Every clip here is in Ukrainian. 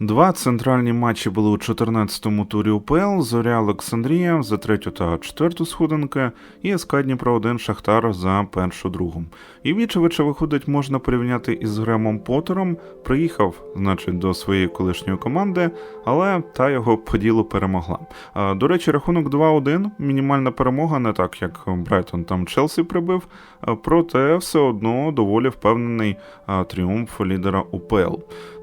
Два центральні матчі були у 14-му турі УПЛ Зоря Олександрія за третю та четверту сходинки і СК Дніпро 1 Шахтар за першу другу. І вічевича виходить можна порівняти із Гремом Поттером. Приїхав, значить, до своєї колишньої команди, але та його по ділу перемогла. До речі, рахунок 2-1, мінімальна перемога, не так як Брайтон там Челсі прибив, проте все одно доволі впевнений тріумф лідера УПЛ.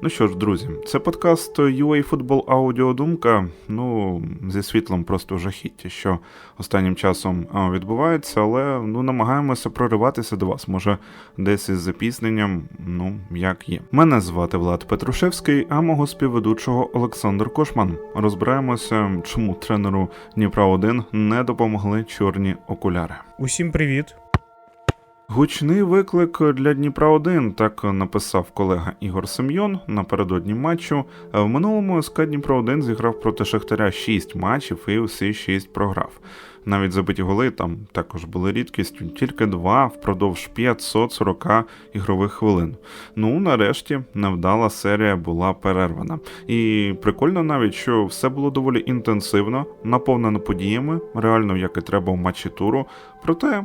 Ну що ж, друзі, це подкаст UA Football Аудіодумка. Ну, зі світлом просто в жахітті, що останнім часом відбувається, але ну, намагаємося прориватися до вас. Може, десь із запізненням, ну, як є. Мене звати Влад Петрушевський, а мого співведучого Олександр Кошман. Розбираємося, чому тренеру Дніпра 1 не допомогли чорні окуляри. Усім привіт. Гучний виклик для Дніпра 1 так написав колега Ігор Семйон напередодні матчу. В минулому СК Дніпро 1 зіграв проти Шахтаря 6 матчів і усі 6 програв. Навіть забиті голи там також були рідкістю, тільки два впродовж 540 ігрових хвилин. Ну, нарешті, невдала серія була перервана. І прикольно навіть, що все було доволі інтенсивно, наповнено подіями, реально як і треба в матчі туру. Проте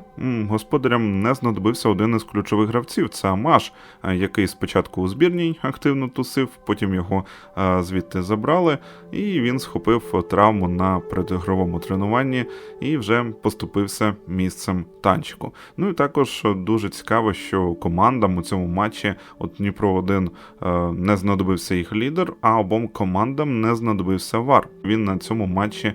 господарям не знадобився один із ключових гравців це Амаш, е, який спочатку у збірній активно тусив, потім його е, звідти забрали, і він схопив травму на предігровому тренуванні і вже поступився місцем танчику. Ну і також дуже цікаво, що командам у цьому матчі от Дніпро 1 е, не знадобився їх лідер, а обом командам не знадобився вар. Він на цьому матчі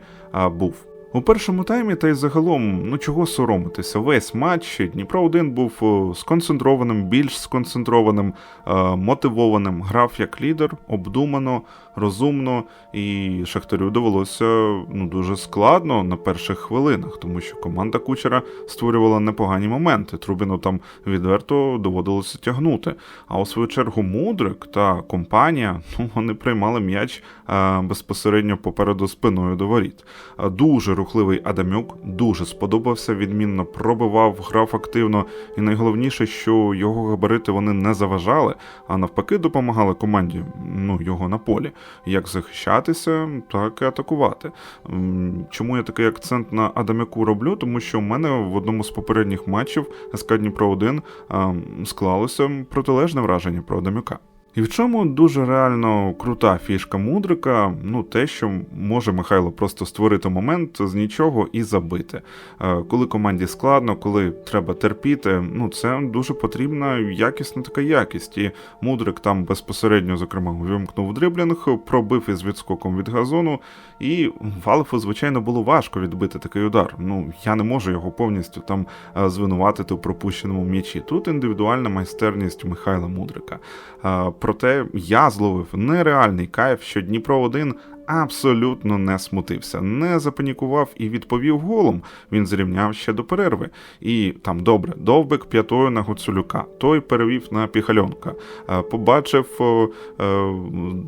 був. У першому таймі та й загалом, ну чого соромитися, весь матч Дніпро 1 був е, сконцентрованим, більш сконцентрованим, е, мотивованим, грав як лідер, обдумано, розумно, і Шахтарю довелося ну дуже складно на перших хвилинах, тому що команда кучера створювала непогані моменти. Трубіну там відверто доводилося тягнути. А у свою чергу Мудрик та компанія ну вони приймали м'яч е, безпосередньо попереду спиною до воріт. Е, Дуже рухливий Адамюк, дуже сподобався, відмінно пробивав, грав активно, і найголовніше, що його габарити вони не заважали, а навпаки допомагали команді ну, його на полі. Як захищатися, так і атакувати. Чому я такий акцент на Адамяку роблю? Тому що в мене в одному з попередніх матчів СК Дніпро 1 ем, склалося протилежне враження про Адамюка. І в чому дуже реально крута фішка мудрика, ну те, що може Михайло просто створити момент з нічого і забити. Е, Коли команді складно, коли треба терпіти, ну це дуже потрібна якісна така якість. І мудрик там безпосередньо, зокрема, увімкнув дриблінг, пробив із відскоком від газону, і Валфу, звичайно, було важко відбити такий удар. Ну я не можу його повністю там е, звинуватити у пропущеному м'ячі. Тут індивідуальна майстерність Михайла Мудрика. Проте я зловив нереальний кайф, що Дніпро 1 абсолютно не смутився, не запанікував і відповів голом. Він зрівняв ще до перерви. І там добре, довбик п'ятою на Гуцулюка. Той перевів на Піхальонка. Е, Побачив е,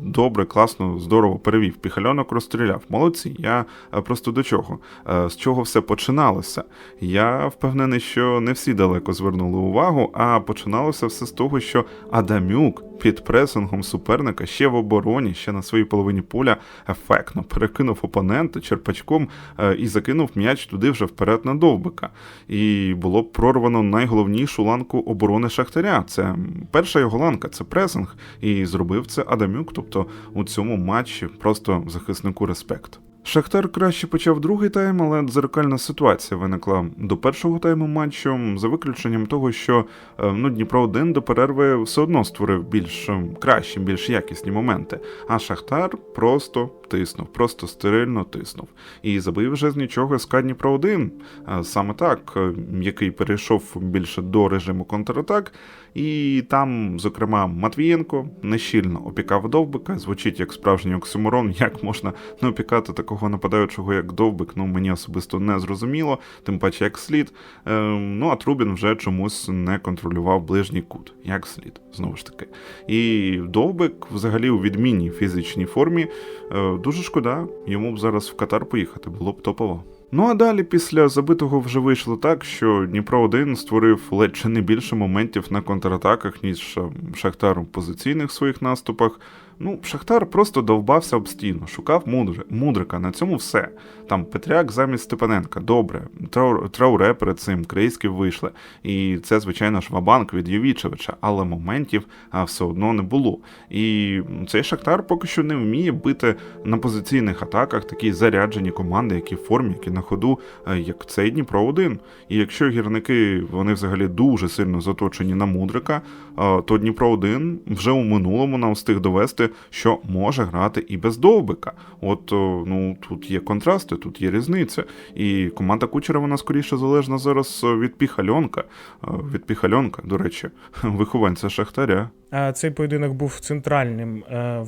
добре, класно, здорово перевів. Піхальонок розстріляв. Молодці. Я е, просто до чого? З чого все починалося? Я впевнений, що не всі далеко звернули увагу, а починалося все з того, що Адамюк під пресингом суперника ще в обороні, ще на своїй половині поля ефектно перекинув опонента черпачком е, і закинув м'яч туди вже вперед на довбика. І було прорвано найголовнішу ланку оборони Шахтаря. Це перша його ланка, це пресинг. І зробив це Адамюк. Тобто у цьому матчі просто захиснику респект. Шахтар краще почав другий тайм, але дзеркальна ситуація виникла до першого тайму матчу, за виключенням того, що е, ну, Дніпро 1 до перерви все одно створив більш е, кращі, більш якісні моменти. А Шахтар просто тиснув, просто стерильно тиснув. І забив вже з нічого СК Дніпро 1. Е, Саме так, який перейшов більше до режиму контратак. І там, зокрема, Матвієнко нещільно опікав довбика. Звучить як справжній оксиморон. Як можна не опікати такого нападаючого, як довбик, ну мені особисто не зрозуміло, тим паче як слід. Е, ну а Трубін вже чомусь не контролював ближній кут, як слід, знову ж таки. І довбик, взагалі, у відмінній фізичній формі. Е, дуже шкода, йому б зараз в Катар поїхати, було б топово. Ну а далі після забитого вже вийшло так, що Дніпро 1 створив ледь чи не більше моментів на контратаках, ніж е, Шахтар у позиційних своїх наступах. Ну, Шахтар просто довбався об стіну, шукав мудр... мудрика. На цьому все. Там Петряк замість Степаненка. Добре. Трау... Трауре перед цим, Крейськів вийшли. І це, звичайно ж, вабанк від Євічевича, але моментів все одно не було. І цей Шахтар поки що не вміє бити на позиційних атаках такі заряджені команди, які в формі, які на ходу, е, як цей Дніпро 1 І якщо гірники вони взагалі дуже сильно заточені на мудрика, е, то Дніпро 1 вже у минулому нам встиг довести, що може грати і без довбика. От е, ну тут є контрасти, тут є різниця. І команда Кучера вона скоріше залежна зараз е, від Піхальонка. Е, Від Піхальонка, до речі, вихованця Шахтаря. Цей поєдинок був центральним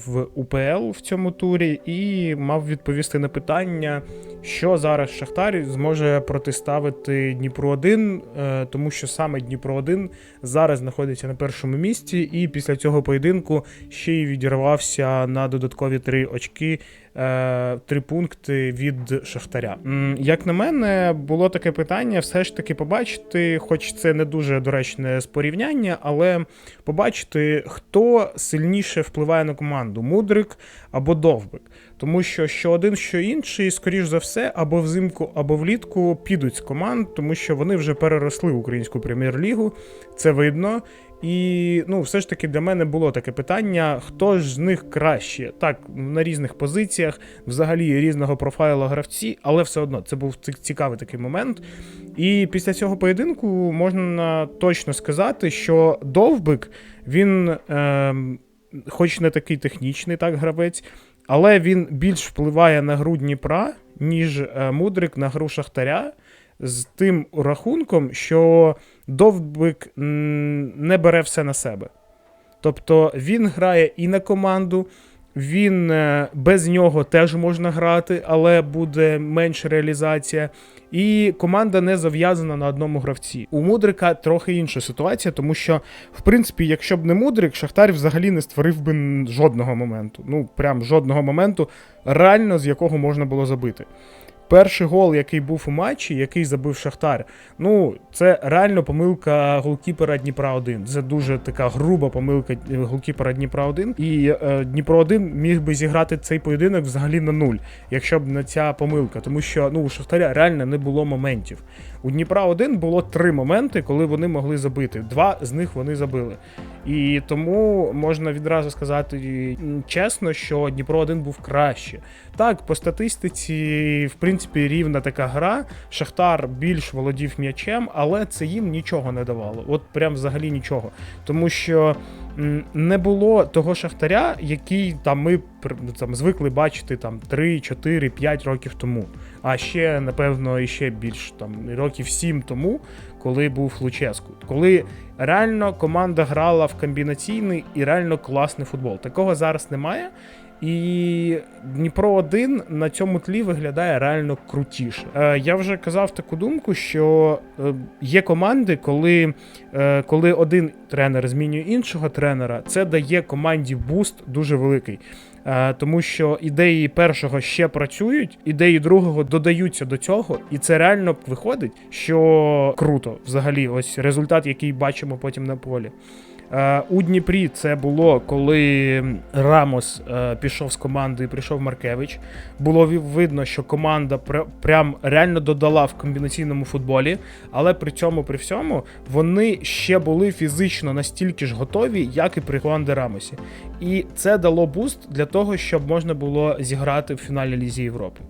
в УПЛ в цьому турі і мав відповісти на питання, що зараз Шахтар зможе протиставити Дніпро 1 е, тому що саме Дніпро 1 зараз знаходиться на першому місці, і після цього поєдинку ще й відірвався на додаткові три очки. е, Три пункти від Шахтаря. Як на мене, було таке питання, все ж таки побачити, хоч це не дуже доречне з порівняння, але побачити, хто сильніше впливає на команду: Мудрик або Довбик. Тому що що один, що інший, скоріш за все, або взимку, або влітку підуть з команд, тому що вони вже переросли українську прем'єр-лігу. Це видно. І ну, все ж таки для мене було таке питання: хто ж з них краще? Так, на різних позиціях, взагалі різного профайлу гравці, але все одно це був цікавий такий момент. І після цього поєдинку можна точно сказати, що Довбик він, ем, хоч не такий технічний, так, гравець, але він більш впливає на гру Дніпра, ніж е, Мудрик на гру Шахтаря. З тим рахунком, що Довбик не бере все на себе. Тобто він грає і на команду, він е, без нього теж можна грати, але буде менша реалізація. І команда не зав'язана на одному гравці. У Мудрика трохи інша ситуація, тому що, в принципі, якщо б не Мудрик, Шахтар взагалі не створив би жодного моменту. Ну, прям жодного моменту, реально з якого можна було забити. Перший гол, який був у матчі, який забив Шахтар, ну це реально помилка голкіпера Дніпра 1. Це дуже така груба помилка е, голкіпера Дніпра 1. І е, Дніпро 1 міг би зіграти цей поєдинок взагалі на нуль, якщо б не ця помилка. Тому що ну у Шахтаря реально не було моментів. У Дніпра 1 було три моменти, коли вони могли забити. Два з них вони забили. І тому можна відразу сказати чесно, що Дніпро 1 був краще. Так, по статистиці, в принципі, рівна така гра. Шахтар більш володів м'ячем, але це їм нічого не давало. От прям взагалі нічого. Тому що не було того шахтаря, який там ми там звикли бачити там 3, 4, 5 років тому. А ще, напевно, ще більш там років 7 тому, коли був Луческу. Коли реально команда грала в комбінаційний і реально класний футбол. Такого зараз немає. І Дніпро 1 на цьому тлі виглядає реально крутіше. Е, я вже казав таку думку, що е, є команди, коли, е, коли один тренер змінює іншого тренера, це дає команді буст дуже великий. Тому що ідеї першого ще працюють, ідеї другого додаються до цього, і це реально виходить, що круто взагалі. Ось результат, який бачимо потім на полі. Е, У Дніпрі це було, коли Рамос е, пішов з команди і прийшов Маркевич. Було видно, що команда пр- прям реально додала в комбінаційному футболі, але при цьому, при всьому, вони ще були фізично настільки ж готові, як і при Хуанде Рамосі. І це дало буст для того, щоб можна було зіграти в фіналі Лізі Європи.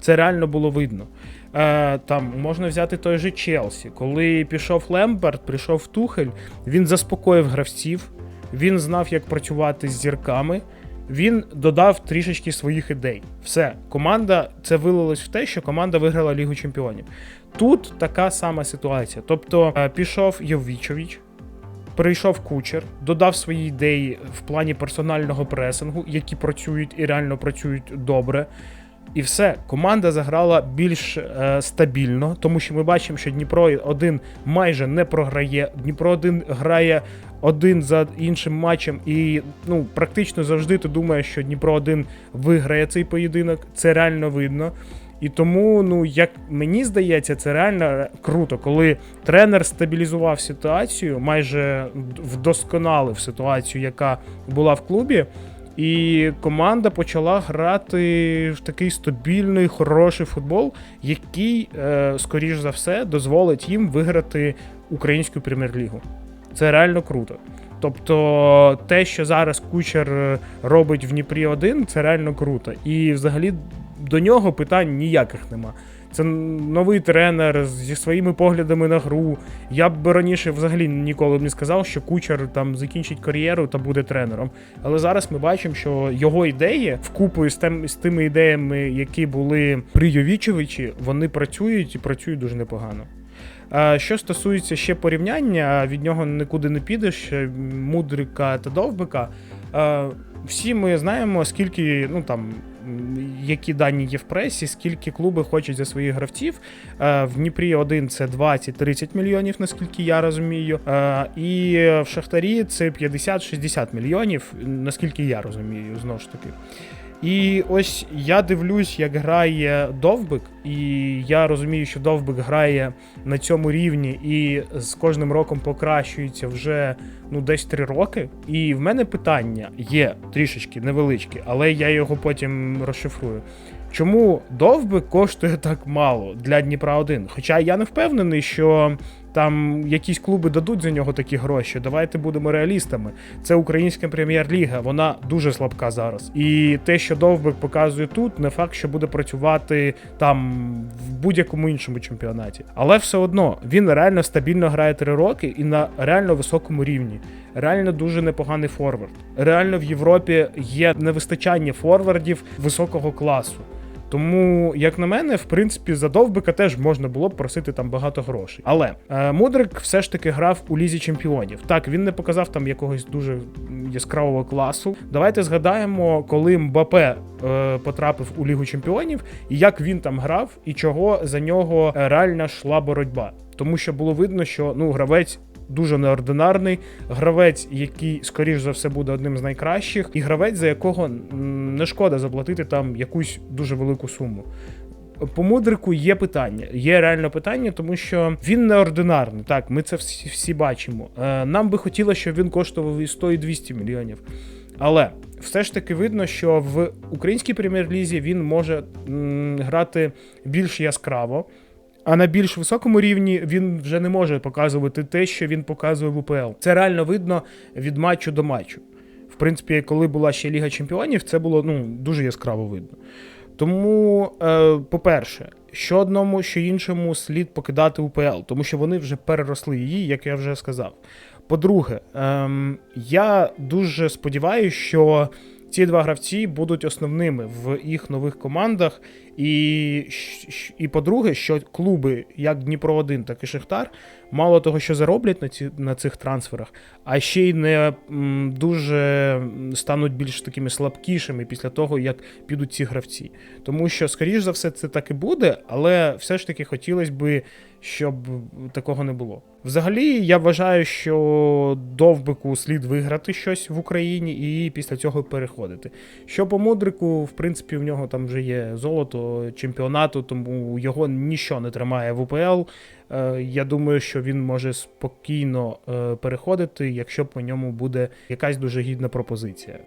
Це реально було видно. Е, там можна взяти той же Челсі. Коли пішов Лемберт, прийшов Тухель, він заспокоїв гравців, він знав, як працювати з зірками. Він додав трішечки своїх ідей. Все, команда це вилилось в те, що команда виграла Лігу Чемпіонів. Тут така сама ситуація. Тобто е, пішов Євічович, прийшов кучер, додав свої ідеї в плані персонального пресингу, які працюють і реально працюють добре. І все, команда заграла більш е, стабільно, тому що ми бачимо, що Дніпро 1 майже не програє. Дніпро 1 грає один за іншим матчем, і ну практично завжди ти думаєш, що Дніпро 1 виграє цей поєдинок. Це реально видно. І тому, ну як мені здається, це реально круто, коли тренер стабілізував ситуацію, майже вдосконалив ситуацію, яка була в клубі. І команда почала грати в такий стабільний, хороший футбол, який, е, скоріш за все, дозволить їм виграти українську прем'єр-лігу. Це реально круто. Тобто, те, що зараз кучер е, робить в Дніпрі 1 це реально круто. І взагалі до нього питань ніяких нема. Це новий тренер зі своїми поглядами на гру. Я б раніше взагалі ніколи б не сказав, що кучер там закінчить кар'єру та буде тренером. Але зараз ми бачимо, що його ідеї вкупу з, тем, з тими ідеями, які були при Йовічевичі, вони працюють і працюють дуже непогано. Що стосується ще порівняння, від нього нікуди не підеш, е, мудрика та довбика. Всі ми знаємо, скільки, ну там, які дані є в пресі, скільки клуби хочуть за своїх гравців. Е, В Дніпрі один це 20-30 мільйонів, наскільки я розумію. Е, І в Шахтарі це 50-60 мільйонів, наскільки я розумію, знову ж таки. І ось я дивлюсь, як грає Довбик, і я розумію, що Довбик грає на цьому рівні і з кожним роком покращується вже ну десь три роки. І в мене питання є трішечки невеличке, але я його потім розшифрую. Чому Довбик коштує так мало для Дніпра 1? Хоча я не впевнений, що там якісь клуби дадуть за нього такі гроші. Давайте будемо реалістами. Це українська прем'єр-ліга, вона дуже слабка зараз. І те, що Довбик показує тут, не факт, що буде працювати там в будь-якому іншому чемпіонаті. Але все одно він реально стабільно грає три роки і на реально високому рівні. Реально дуже непоганий форвард. Реально в Європі є невистачання форвардів високого класу. Тому, як на мене, в принципі, за довбика теж можна було б просити там багато грошей. Але е, Мудрик все ж таки грав у лізі чемпіонів. Так, він не показав там якогось дуже яскравого класу. Давайте згадаємо, коли Мбапе е, потрапив у Лігу чемпіонів, і як він там грав, і чого за нього е, реально йшла боротьба. Тому що було видно, що ну гравець дуже неординарний, гравець, який, скоріш за все, буде одним з найкращих, і гравець, за якого не шкода заплатити там якусь дуже велику суму. По мудрику є питання. Є реально питання, тому що він неординарний. Так, ми це всі, всі бачимо. Е, нам би хотілося, щоб він коштував і 100, і 200 мільйонів. Але все ж таки видно, що в українській прем'єр-лізі він може грати більш яскраво. А на більш високому рівні він вже не може показувати те, що він показує в УПЛ. Це реально видно від матчу до матчу. В принципі, коли була ще Ліга Чемпіонів, це було ну, дуже яскраво видно. Тому, е, по-перше, що одному, що іншому слід покидати УПЛ, тому що вони вже переросли її, як я вже сказав. По-друге, ем, я дуже сподіваюся, що ці два гравці будуть основними в їх нових командах. І, і по-друге, що клуби, як Дніпро 1, так і Шахтар, мало того, що зароблять на, ці, на цих трансферах, а ще й не м, дуже стануть більш такими слабкішими після того, як підуть ці гравці. Тому що, скоріш за все, це так і буде, але все ж таки хотілося би, щоб такого не було. Взагалі, я вважаю, що довбику слід виграти щось в Україні і після цього переходити. Що по мудрику, в принципі, в нього там вже є золото чемпіонату, тому його ніщо не тримає в УПЛ. Е, Я думаю, що він може спокійно е, переходити, якщо по ньому буде якась дуже гідна пропозиція.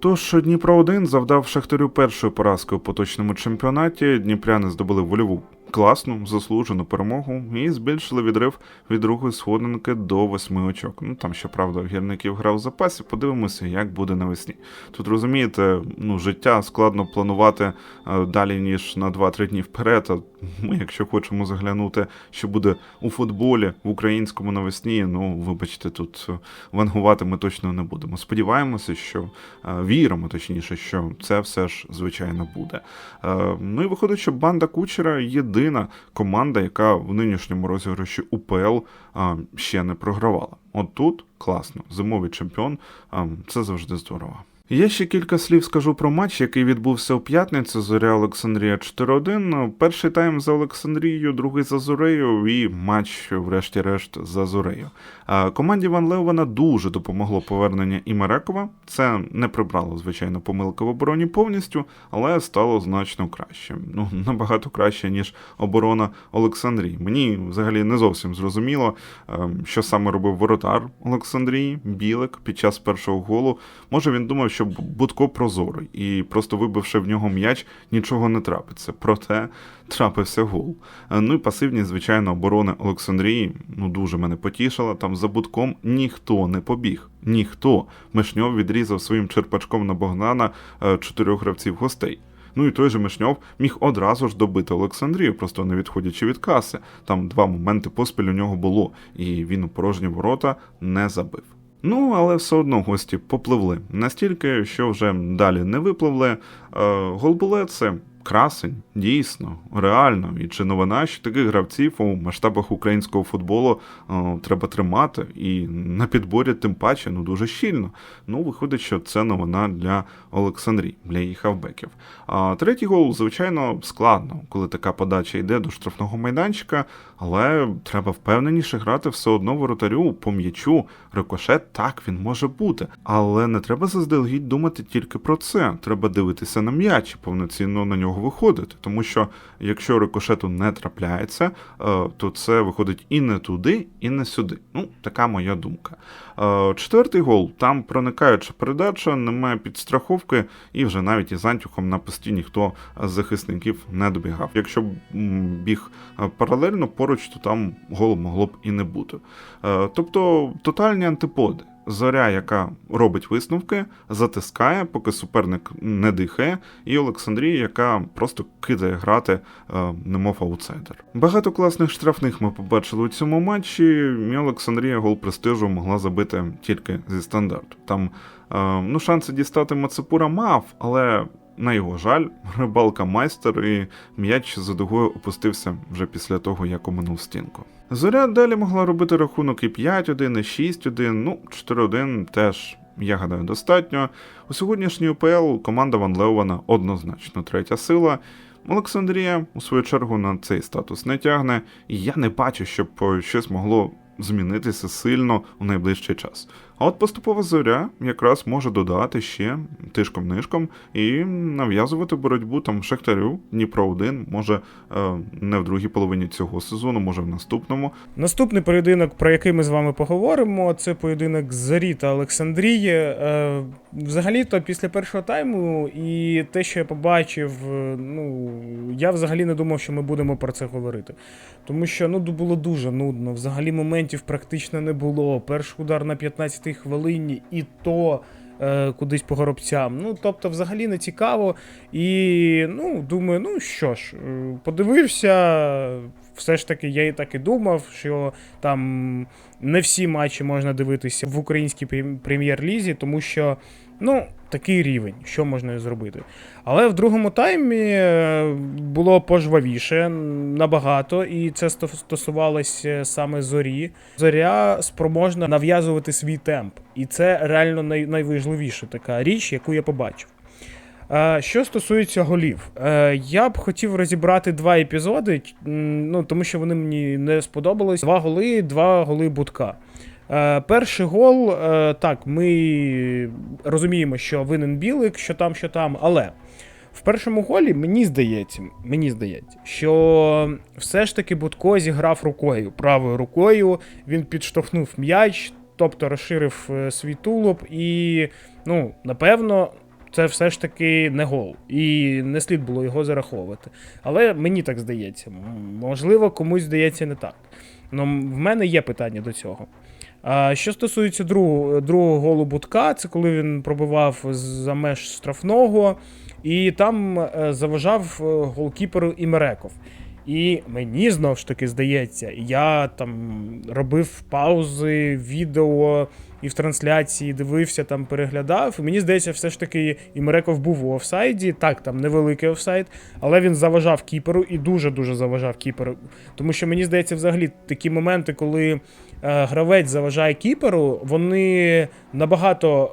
Тож Дніпро 1 завдав Шахтарю першої поразки у поточному чемпіонаті. Дніпряни здобули вольову класну, заслужену перемогу і збільшили відрив від другої сходинки до восьми очок. Ну там, щоправда, гірників грав в запасі. Подивимося, як буде навесні. Тут розумієте, ну життя складно планувати е, далі ніж на 2-3 дні вперед. А ми, якщо хочемо заглянути, що буде у футболі в українському навесні, ну вибачте, тут е, вангувати ми точно не будемо. Сподіваємося, що е, віримо, точніше, що це все ж звичайно буде. Ну і виходить, що банда кучера єдина команда, яка в нинішньому розіграші УПЛ а, ще не програвала. От тут класно, зимовий чемпіон, а, це завжди здорово. Я ще кілька слів скажу про матч, який відбувся у п'ятницю. Зоря Олександрія 4-1. Перший тайм за Олександрією, другий за Зорею і матч, врешті-решт, за Зорею. Команді Ван Леувана дуже допомогло повернення Імерекова. Це не прибрало, звичайно, помилки в обороні повністю, але стало значно краще. Ну, набагато краще, ніж оборона Олександрії. Мені взагалі не зовсім зрозуміло, ем, що саме робив воротар Олександрії, Білик під час першого голу. Може він думав, що Будко прозорий, і просто вибивши в нього м'яч, нічого не трапиться. Проте трапився гол. Е, Ну і пасивність, звичайно, оборони Олександрії ну дуже мене потішила. Там за Будком ніхто не побіг. Ніхто. Мишньов відрізав своїм черпачком на Богдана е, чотирьох гравців гостей. Ну і той же Мишньов міг одразу ж добити Олександрію, просто не відходячи від каси. Там два моменти поспіль у нього було, і він у порожні ворота не забив. Ну, але все одно гості попливли настільки, що вже далі не випливли. Е, Голбуле це красень, дійсно, реально. І чи новина, що таких гравців у масштабах українського футболу е, треба тримати, і на підборі тим паче ну дуже щільно. Ну, виходить, що це новина для Олександрії, для її хавбеків. А третій гол, звичайно, складно, коли така подача йде до штрафного майданчика, але треба впевненіше грати все одно воротарю по м'ячу. Рикошет так він може бути. Але не треба заздалегідь думати тільки про це. Треба дивитися на м'яч повноцінно на нього виходити. Тому що якщо рикошету не трапляється, е, то це виходить і не туди, і не сюди. Ну, така моя думка. Е, Четвертий гол, там проникаюча передача, немає підстраховки, і вже навіть із Антюхом на пості ніхто з захисників не добігав. Якщо б біг е, паралельно поруч, то там голу могло б і не бути. Тобто тотальні антиподи. Зоря, яка робить висновки, затискає, поки суперник не дихає, і Олександрія, яка просто кидає грати, е, немов аутсайдер. Багато класних штрафних ми побачили у цьому матчі, і Олександрія гол престижу могла забити тільки зі стандарту. Там е, ну, шанси дістати Мацепура мав, але на його жаль, рибалка майстер і м'яч за дугою опустився вже після того, як оминув стінку. Зоря далі могла робити рахунок і 5-1, і 6-1, ну 4-1 теж. Я гадаю, достатньо. У сьогоднішній УПЛ команда Ван Леувана однозначно третя сила. Олександрія, у свою чергу, на цей статус не тягне, і я не бачу, щоб щось могло змінитися сильно у найближчий час. А от поступова зоря якраз може додати ще тишком-нишком і нав'язувати боротьбу там Шахтарю, Дніпро 1 може е, не в другій половині цього сезону, може в наступному. Наступний поєдинок, про який ми з вами поговоримо, це поєдинок Зарі та Олександрії. Е, Взагалі-то після першого тайму і те, що я побачив, е, ну я взагалі не думав, що ми будемо про це говорити. Тому що ну було дуже нудно. Взагалі моментів практично не було. Перший удар на 15-й хвилині, і то. е, Кудись по горобцям. Ну, тобто, взагалі не цікаво. І ну, думаю, ну що ж, е, подивився. Все ж таки, я і так і думав, що там не всі матчі можна дивитися в українській прем'єр-лізі, тому що ну, такий рівень, що можна зробити. Але в другому таймі е, було пожвавіше набагато, і це стосувалося саме зорі. Зоря спроможна нав'язувати свій темп. І це реально най- найважливіша така річ, яку я побачив. Е, Що стосується голів, е, я б хотів розібрати два епізоди, ну тому що вони мені не сподобались. Два голи, два голи будка. Е, Перший гол, е, так, ми розуміємо, що винен білик, що там, що там, але в першому голі мені здається, мені здається, що все ж таки Будко зіграв рукою, правою рукою, він підштовхнув м'яч, тобто розширив е, свій тулуб, і, ну, напевно, це все ж таки не гол, і не слід було його зараховувати. Але мені так здається. Можливо, комусь здається не так. Ну, в мене є питання до цього. Що стосується другого, другого голу Бутка, це коли він пробивав за меж штрафного, і там е, заважав е, голкіперу Імереков. І мені знов ж таки здається, я там робив паузи, відео і в трансляції дивився, там переглядав. І мені здається, все ж таки Імереков був у офсайді. Так, там невеликий офсайд, але він заважав кіперу і дуже-дуже заважав кіперу. Тому що мені здається, взагалі такі моменти, коли е, гравець заважає кіперу, вони набагато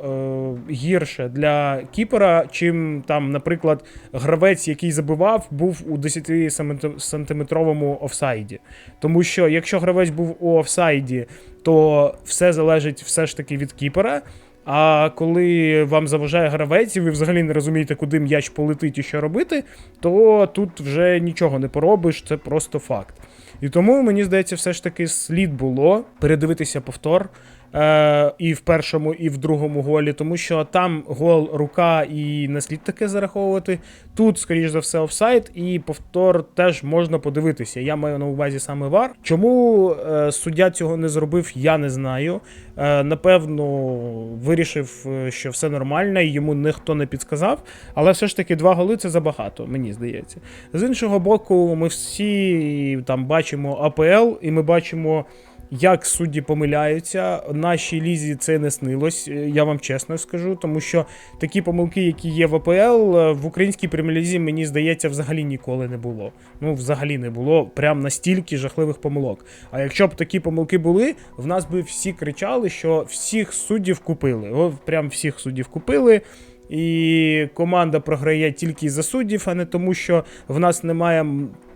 е, гірше для кіпера, чим там, наприклад, гравець, який забивав, був у 10-сантиметровому офсайді. Тому що якщо гравець був у офсайді, то все залежить все ж таки від кіпера. А коли вам заважає гравець, і ви взагалі не розумієте, куди м'яч полетить і що робити, то тут вже нічого не поробиш, це просто факт. І тому мені здається, все ж таки слід було передивитися повтор Е, і в першому, і в другому голі, тому що там гол рука і не слід таке зараховувати. Тут, скоріш за все, офсайд, і повтор теж можна подивитися. Я маю на увазі саме вар. Чому е, суддя цього не зробив, я не знаю. Е, напевно, вирішив, е, що все нормально, і йому ніхто не підсказав. Але все ж таки два голи це забагато, мені здається. З іншого боку, ми всі там бачимо АПЛ, і ми бачимо. Як судді помиляються, нашій лізі це не снилось, е, я вам чесно скажу, тому що такі помилки, які є в АПЛ, е, в українській прем'єр-лізі, мені здається, взагалі ніколи не було. Ну, взагалі не було прям настільки жахливих помилок. А якщо б такі помилки були, в нас би всі кричали, що всіх суддів купили. О, прям всіх суддів купили. І команда програє тільки за суддів, а не тому, що в нас немає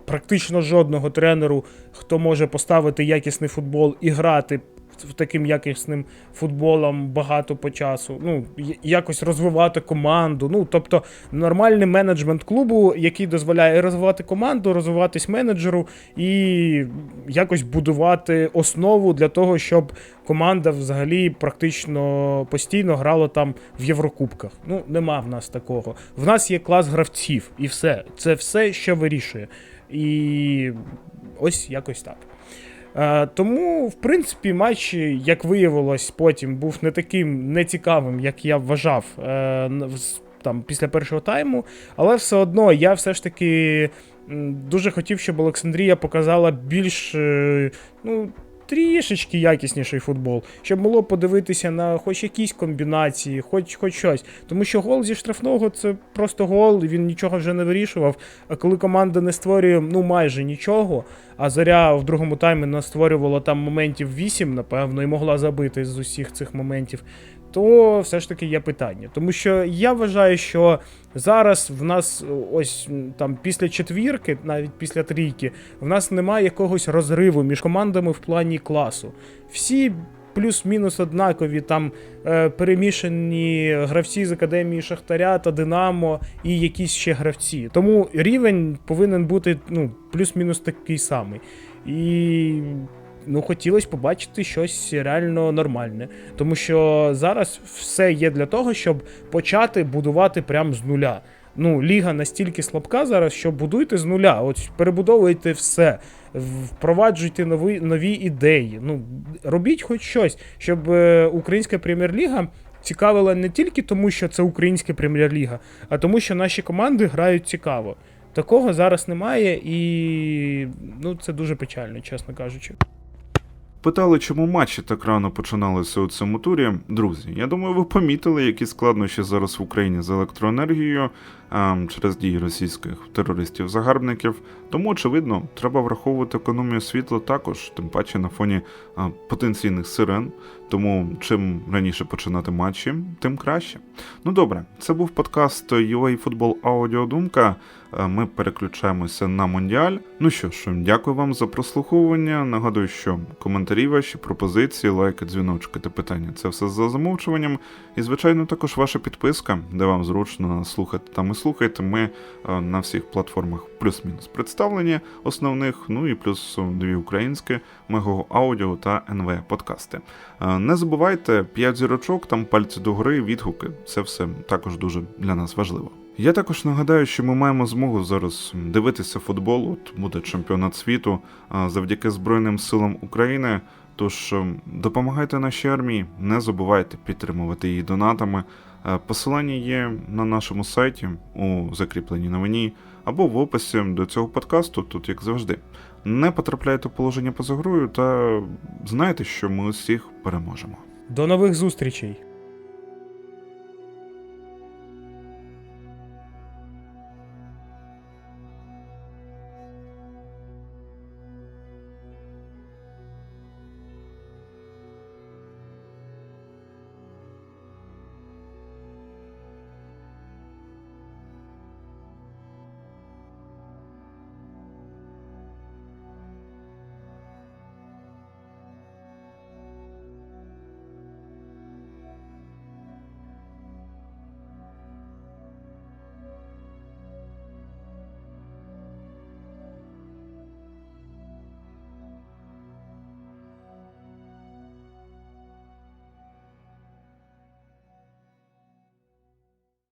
практично жодного тренеру, хто може поставити якісний футбол і грати в таким якісним футболом багато по часу. Ну, якось розвивати команду. Ну, тобто, нормальний менеджмент клубу, який дозволяє розвивати команду, розвиватись менеджеру і якось будувати основу для того, щоб команда взагалі практично постійно грала там в Єврокубках. Ну, нема в нас такого. В нас є клас гравців, і все. Це все, що вирішує. І ось якось так. Е, тому, в принципі, матч, як виявилось, потім був не таким нецікавим, як я вважав е, там, після першого тайму. Але все одно я все ж таки дуже хотів, щоб Олександрія показала більш. е, ну, Трішечки якісніший футбол, щоб було подивитися на хоч якісь комбінації, хоч хоч щось. Тому що гол зі штрафного це просто гол, він нічого вже не вирішував. А коли команда не створює ну майже нічого, а заря в другому таймі настворювала там моментів 8, напевно, і могла забити з усіх цих моментів, то все ж таки є питання. Тому що я вважаю, що зараз в нас е, ось там після четвірки, навіть після трійки, в нас немає якогось розриву між командами в плані класу. Всі. Плюс-мінус однакові там е, перемішані гравці з академії Шахтаря та Динамо і якісь ще гравці. Тому рівень повинен бути ну, плюс-мінус такий самий. І ну, хотілося побачити щось реально нормальне. Тому що зараз все є для того, щоб почати будувати прямо з нуля. Ну, ліга настільки слабка зараз, що будуйте з нуля. От перебудовуйте все, впроваджуйте нові, нові ідеї. Ну, робіть хоч щось, щоб е, українська прем'єр-ліга цікавила не тільки тому, що це українська прем'єр-ліга, а тому, що наші команди грають цікаво. Такого зараз немає, і ну, це дуже печально, чесно кажучи. Питали, чому матчі так рано починалися у цьому турі. Друзі, я думаю, ви помітили, які складнощі зараз в Україні з електроенергією через дії російських терористів-загарбників. Тому, очевидно, треба враховувати економію світла також, тим паче на фоні потенційних сирен. Тому чим раніше починати матчі, тим краще. Ну добре, це був подкаст UA Football Аудіодумка. Е, Ми переключаємося на Мондіаль. Ну що ж, дякую вам за прослуховування. Нагадую, що коментарі ваші, пропозиції, лайки, дзвіночки та питання це все за замовчуванням. І, звичайно, також ваша підписка, де вам зручно слухати там і слухайте. Ми е, на всіх платформах плюс-мінус представлені основних, ну і плюс дві українські Мего Аудіо та НВ подкасти. Е, Не забувайте 5 зірочок, там пальці догори, відгуки. Це все також дуже для нас важливо. Я також нагадаю, що ми маємо змогу зараз дивитися футбол. От буде чемпіонат світу завдяки Збройним силам України. Тож е, допомагайте нашій армії, не забувайте підтримувати її донатами. Е, Посилання є на нашому сайті у закріпленій новині або в описі до цього подкасту, тут як завжди. Не потрапляйте в положення поза грою та знайте, що ми усіх переможемо. До нових зустрічей!